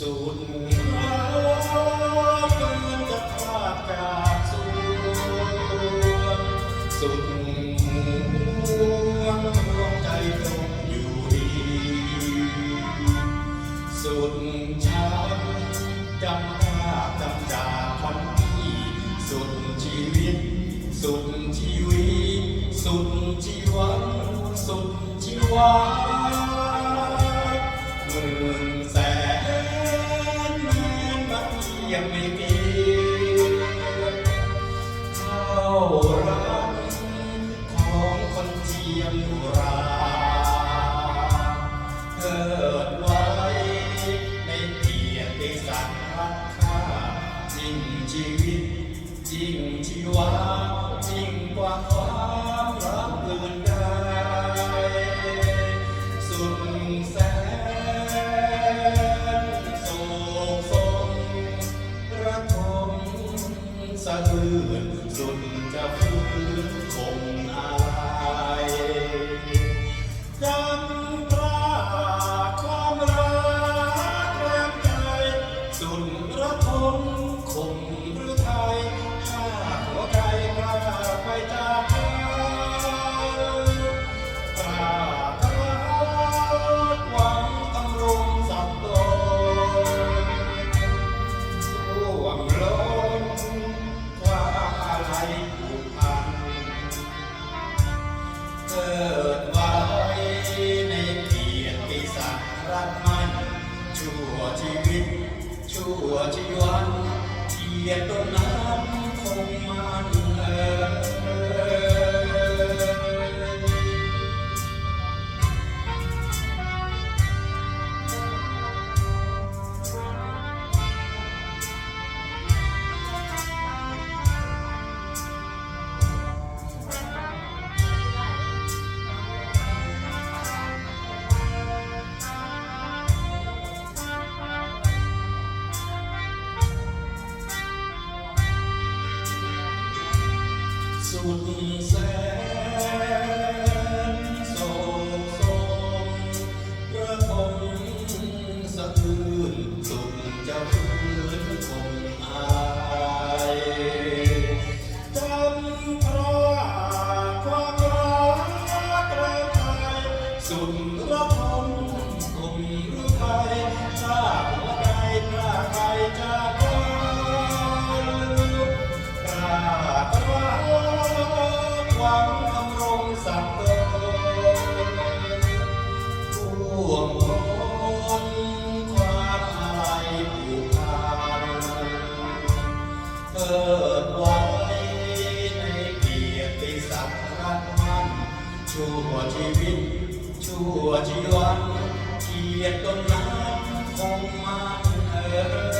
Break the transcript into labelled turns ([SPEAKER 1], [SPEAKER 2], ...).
[SPEAKER 1] สุดรักเกินจะพลาดจากส่วนสุดห่วงดวงใจตรงอยู่ดีสุดช้ำจำภาพจำจากวันที่สุดชีวิต สุดชีวิต สุดชีวันสุดชีวา ชีวิตยิ่งชีวายิ่งกว่าความรักอื่นใดสุดแสนโศกสมระทมสะเทือนสุดจะฟื้นคงอะไรจำตราความรักแรงใจสุดระทม คงหรือไทยถ้าหัวใจกล้าไปจากกันปรารถนาหวังตำรงสับตนร่วงล้นความอะไรผูกพัน เกิดไว้ในเกียรติศักดิ์รักมันชั่วชีวิตชั่วชีวัน เกียรติต้นน้ำคงมันเอ่ย สุดแสนโศกโศกระทมสะอื้นสุดจะฟื้นคงอายจำพระความรักแรงใจสุดระทมคงหรือไทยทราบ เกิดไว้ในเกียรติศักดิ์รักมันชั่วชีวิต ชั่วชีวัน เกียรติต้นน้ำคงมันเอ่ย